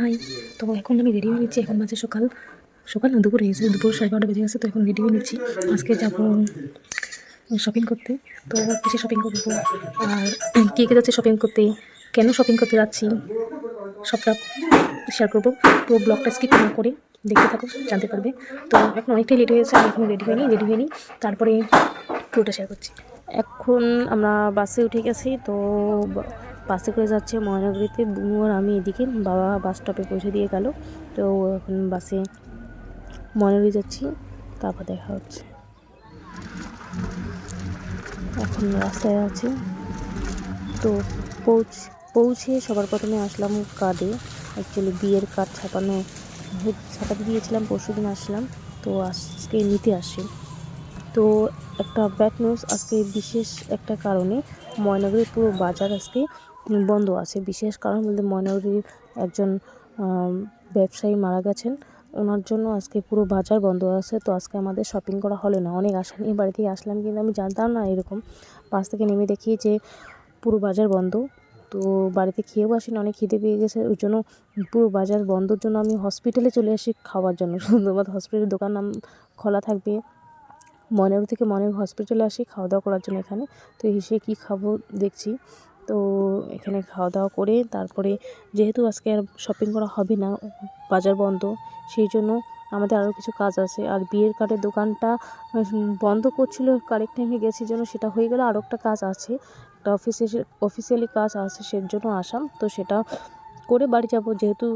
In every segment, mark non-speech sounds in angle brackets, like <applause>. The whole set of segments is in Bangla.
হাই, তো এখন আমি রেডি হয়ে নিচ্ছি, এখন বাজে সকাল। সকাল না, দুপুর হয়েছে দুপুর সাড়ে বারোটা বেজে গেছে, তো এখন রেডি হয়ে নিচ্ছি। আজকে যাব শপিং করতে। তো কিসে শপিং করব? আর <clears throat> কে কে যাচ্ছে শপিং করতে? কেন শপিং করতে যাচ্ছি? সবটা শেয়ার করব। তো ব্লগটা স্কিপ না করে দেখতে থাকো, জানতে পারবে। তো এখন অনেকটাই লেট হয়েছে আমি এখন রেডি হইনি রেডি হইনি। তারপরে পুরোটা শেয়ার করছি। এখন আমরা বাসে উঠে গেছি, তো বাসে করে যাচ্ছে ময়নাগুড়িতে বুনু আর আমি এদিকে বাবা বাস স্টপে পৌঁছে দিয়ে গেল। তো এখন বাসে ময়নাগুড়ি যাচ্ছি, তারপর দেখা হচ্ছে। এখন রাস্তায় আছে। তো পৌঁছ, পৌঁছে সবার প্রথমে আসলাম কার্ডে অ্যাকচুয়ালি বিয়ের কার্ড ছাপানো ছাপাতে দিয়েছিলাম, পরশু দিন আসলাম। তো আজকে নিতে আসি। তো একটা ব্যাড নিউজ আজকে বিশেষ একটা কারণে ময়নাগুড়ির পুরো বাজার আজকে বন্ধ আছে। বিশেষ কারণ বলতে ময়নাগুড়ির একজন ব্যবসায়ী মারা গেছেন। ওনার জন্য আজকে পুরো বাজার বন্ধ আছে। তো আজকে আমাদের শপিং করা হলো না। অনেক আশা নিয়ে বাড়ি থেকে আসলাম কিন্তু আমি জানতাম না এরকম। বাস থেকে নেমে দেখি যে পুরো বাজার বন্ধ। তো বাড়িতে খেয়েও আসিনি, অনেক খিদে পেয়ে গেছে। ওই জন্য পুরো বাজার বন্ধর জন্য আমি হসপিটালে চলে আসি খাওয়ার জন্য। সুন্দরবাদ হসপিটালের দোকান নাম খোলা থাকবে। ময়নাগুড়ি থেকে ময়নাগুড়ি হসপিটালে আসি খাওয়া দাওয়া করার জন্য এখানে। তো এসে কী খাব দেখছি। তো এখানে খাওয়া দাওয়া করে তারপরে যেহেতু আজকে আর শপিং করা হবে না, বাজার বন্ধ, সেই জন্য আমাদের আরও কিছু কাজ আছে। আর বিয়ের কার্ডের দোকানটা বন্ধ করছিল কারেক্ট টাইমে গেছি জন্য সেটা হয়ে গেলে আরও একটা কাজ আছে। একটা অফিসে অফিসিয়ালি কাজ আছে, সের জন্য আসাম তো সেটা করে বাড়ি যাব। যেহেতু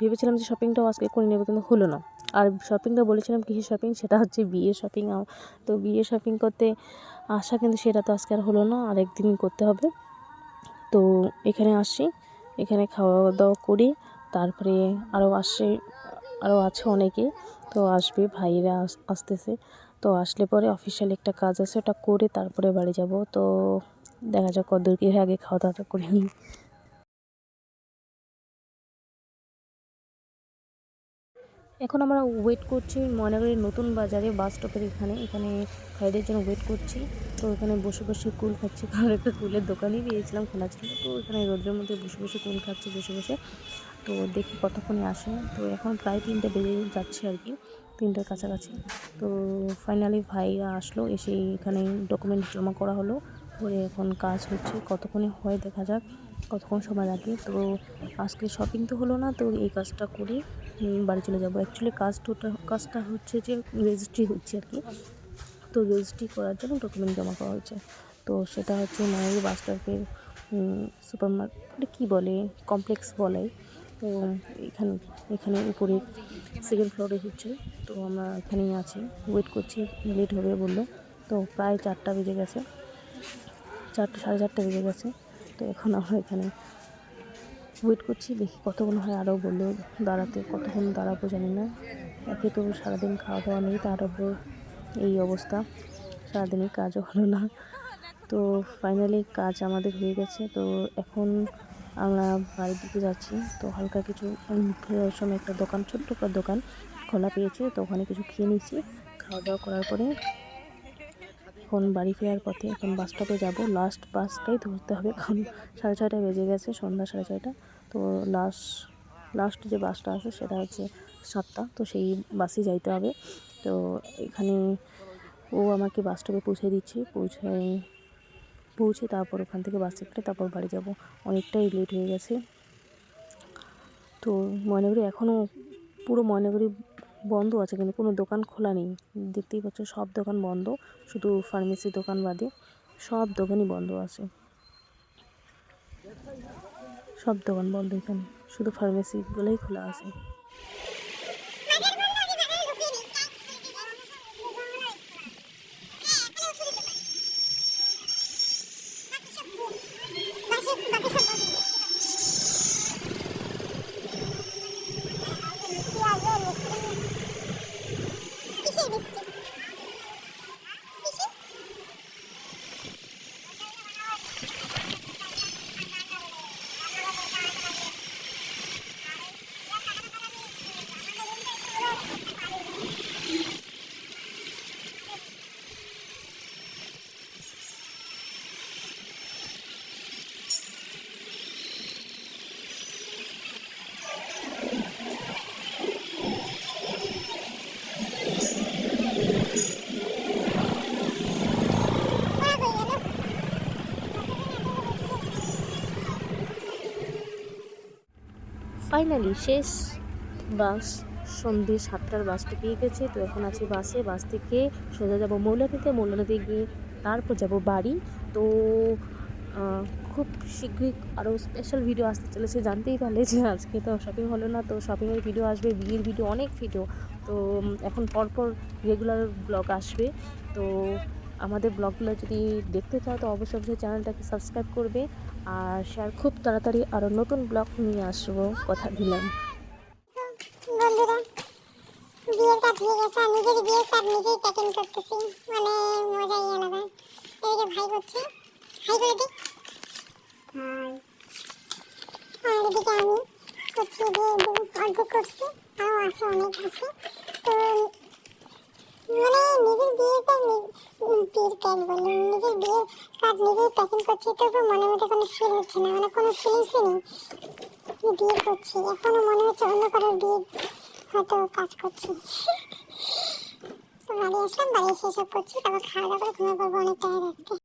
ভেবেছিলাম যে শপিংটাও আজকে করে নেব, কিন্তু হলো না। আর শপিংটা বলেছিলাম কিসের শপিং সেটা হচ্ছে বিয়ের শপিং তো বিয়ে শপিং করতে আসা কিন্তু সেটা তো আজকে আর হলো না আর একদিন করতে হবে। তো এখানে আসি, এখানে খাওয়া দাওয়া করি, তারপরে আরও আসে আরও আছে অনেকে, তো আসবে ভাইরা আসতেছে, তো আসলে পরে অফিসিয়াল একটা কাজ আছে, ওটা করে তারপরে বাড়ি যাব, তো দেখা যাক কতদূর কী হয়, আগে খাওয়া দাওয়াটা করে নিই। এখন আমরা ওয়েট করছি ময়নাগুড়ির নতুন বাজারে বাস স্টপের এখানে। এখানে ভাইদের জন্য ওয়েট করছি। তো এখানে বসে বসে কুল খাচ্ছি। কারণ একটা কুলের দোকানই পেয়েছিলাম খোলা ছিল। তো এখানে রোদ্রের মধ্যে বসে বসে কুল খাচ্ছি, বসে বসে। তো দেখি কতক্ষণে আসে। তো এখন প্রায় তিনটে বেজে যাচ্ছে আর কি, তিনটার কাছাকাছি। তো ফাইনালি ভাইরা আসলো, এসে এখানে ডকুমেন্ট জমা করা হলো। করে এখন কাজ হচ্ছে, কতক্ষণে হয় দেখা যাক, কতক্ষণ সময় লাগে। তো আজকে শপিং তো হলো না, তো এই কাজটা করে বাড়ি চলে যাব। অ্যাকচুয়ালি কাজটা কাজটা হচ্ছে যে রেজিস্ট্রি হচ্ছে আর কি। তো রেজিস্ট্রি করার জন্য ডকুমেন্ট জমা করা হয়েছে। তো সেটা হচ্ছে মায়ের বাস স্টপের সুপার মার্কেট কী বলে কমপ্লেক্স বলে। তো এখানে এখানে উপরে সেকেন্ড ফ্লোরে হচ্ছে। তো আমরা এখানেই আছি। ওয়েট করছি লেট হবে বলল। তো প্রায় চারটা বেজে গেছে। চারটে, সাড়ে চারটে বেজে গেছে। তো এখন আমরা এখানে ওয়েট করছি, দেখি কতক্ষণ হয় আরও বলল, দাঁড়াতে কতক্ষণ দাঁড়াবো জানি না। একে তো সারাদিন খাওয়া দাওয়া নেই, তার উপর এই অবস্থা। সারাদিনই কাজও হলো না। তো ফাইনালি কাজ আমাদের হয়ে গেছে, তো এখন আমরা বাড়ির দিকে যাচ্ছি। তো হালকা কিছু ফেরার সময় একটা দোকান, ছোট্ট একটা দোকান খোলা পেয়েছে, তো ওখানে কিছু খেয়ে নিচ্ছি খাওয়া দাওয়া করার পরে এখন বাড়ি ফেরার পথে এখন বাস স্টপে যাব। লাস্ট বাসটাই ধরতে হবে, কারণ সাড়ে ছয়টা বেজে গেছে, সন্ধ্যা সাড়ে ছয়টা। তো লাস্ট লাস্ট যে বাসটা আছে সেটা হচ্ছে সাতটা, তো সেই বাসে যাইতে হবে। তো এখানে ও আমাকে বাস স্টপে পৌঁছে দিচ্ছে পৌঁছায় পৌঁছে তারপর ওখান থেকে বাসে করে তারপর বাড়ি যাব। অনেকটাই লেট হয়ে গেছে। তো ময়নাগুড়ি এখনও পুরো ময়নাগুড়ি বন্ধ আছে, কিন্তু কোনো দোকান খোলা নেই। দেখতেই পাচ্ছ সব দোকান বন্ধ, শুধু ফার্মেসি দোকান বাদে সব দোকানই বন্ধ আছে। সব দোকান বন্ধ এখানে, শুধু ফার্মেসিগুলোই খোলা আছে। ফাইনালি শেষ বাস সন্ধে সাতটার বাসটা পেয়ে গেছে। তো এখন আছি বাসে। বাস থেকে সোজা যাব মৌলানিতে মৌলানিতে গিয়ে তারপর যাব বাড়ি। তো খুব শীঘ্রই আরও স্পেশাল ভিডিও আসতে চলেছে। জানতেই পারলে যে আজকে তো শপিং হলো না। তো শপিংয়ের ভিডিও আসবে, বিয়ের ভিডিও অনেক ভিডিও তো এখন পরপর রেগুলার ব্লগ আসবে। তো আমাদের ব্লগগুলো যদি দেখতে চাও তো অবশ্যই অবশ্যই চ্যানেলটাকে সাবস্ক্রাইব করবে আর শেয়ার খুব তাড়াতাড়ি আরও নতুন ব্লগ নিয়ে আসব কথা দিলাম। বন্ধুরা বিয়ের কার্ড হয়ে গেছে আর নিজের বিয়ের কার্ড নিজেই প্যাকিং করতেছি। মানে মজাই আলাদা। এদিকে ভাই করছে হাই করে দি। আর এদিকে আমি করছি যে অল্প করছি তাও আছে অনেক আছে। তো মানে নিজের বিয়েটা উম, বিয়ের কার্ড বললাম নিজের বিয়ের কার্ড নিজেই প্যাকিং করছি তবু মনের মধ্যে কোনো ফিল হচ্ছে না মানে কোনো ফিলিংসই নেই যে বিয়ে করছি। এখনও মনে হচ্ছে অন্য কারোর বিয়ে হয়তো কাজ করছি। তো বাড়ি আসলাম বাড়ি এসে সব করছি তারপর খাওয়া দাওয়া করে ঘুমিয়ে পড়ব অনেক টাইম আজকে।